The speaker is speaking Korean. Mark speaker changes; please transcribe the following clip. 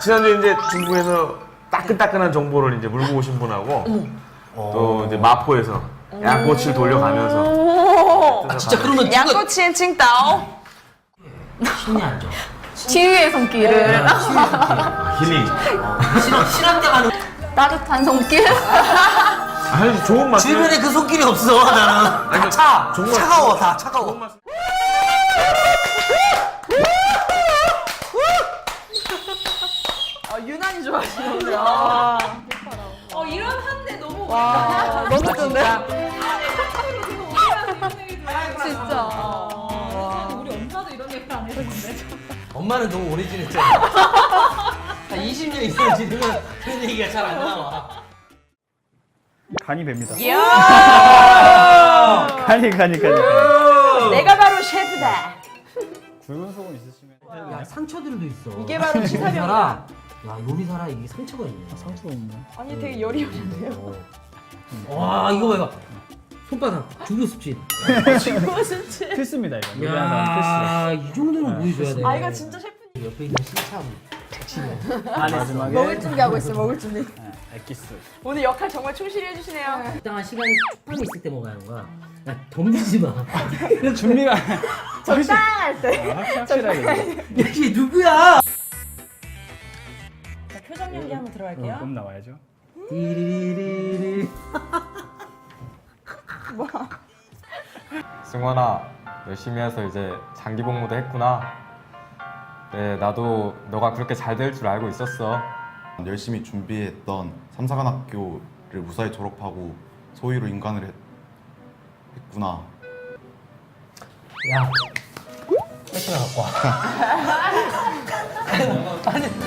Speaker 1: 지난주에 이제 중국에서 따끈따끈한 정보를 이제 물고 오신 분하고 또 이제 마포에서 양꼬치를 돌려가면서
Speaker 2: 오.
Speaker 1: 뜯어가면서
Speaker 3: 진짜 그러면 누가
Speaker 2: 양꼬치엔 칭따오.
Speaker 3: 신이 안 좋아.
Speaker 4: 치유의 손길을
Speaker 1: 힐링.
Speaker 3: 실험 실험 때 가는
Speaker 4: 따뜻한 손길
Speaker 1: 아, 사실 좋은 맛.
Speaker 3: 주변에 그 손길이 없어 나는. 다 차.
Speaker 1: 정말
Speaker 3: 차가워 다 차가워.
Speaker 2: 하시는데요. 어, 이런 한대 너무 와, 너무 좋네.
Speaker 4: 진짜
Speaker 2: 우리 엄마도 이런 얘기 안 해줬는데.
Speaker 3: 엄마는 너무 오래 지냈잖아. 한 20년 이상 지내면 그런 얘기가 잘 안 나와.
Speaker 5: 간이 뱀니다.
Speaker 2: 이야!
Speaker 5: 간이 간이 간이.
Speaker 2: 내가 바로 셰프다.
Speaker 5: 굵은 속은 있으시면
Speaker 3: 야 상처들도 있어.
Speaker 2: 이게 바로 치사병이다.
Speaker 3: 야 요리사라 이게 상처가 있네.
Speaker 5: 상처가 있네.
Speaker 2: 아니, 되게 여리여리한데요.
Speaker 3: 어. 와 이거 봐 이거. 손바닥 주부 습진.
Speaker 5: 필수입니다 이거. 사람
Speaker 3: 야이 정도는 보여줘야 돼.
Speaker 2: 아, 이거 진짜 셰프님.
Speaker 3: 옆에 있는 신참 택시네.
Speaker 5: 필수. 마지막에
Speaker 2: 먹을 준비하고 있어, 먹을 준비.
Speaker 5: 네, 엑기스.
Speaker 2: 오늘 역할 정말 충실히 해주시네요.
Speaker 3: 적당한 시간이 쪽방이 있을 때 먹어야 하는 거야. 야 덤비지 마.
Speaker 5: 준비가
Speaker 2: 적당할 때.
Speaker 5: 확- 확실하게.
Speaker 3: 야이 누구야?
Speaker 2: 연기 한번 들어갈게요.
Speaker 5: 꼭 나와야죠.
Speaker 3: 띠리리리리.
Speaker 6: 승원아 열심히 해서 이제 장기 복무도 했구나. 네 나도 너가 그렇게 잘 될 줄 알고 있었어.
Speaker 7: 열심히 준비했던 삼사관학교를 무사히 졸업하고 소위로 인간을 했, 했구나.
Speaker 3: 야. 패션을 갖고 와. 아니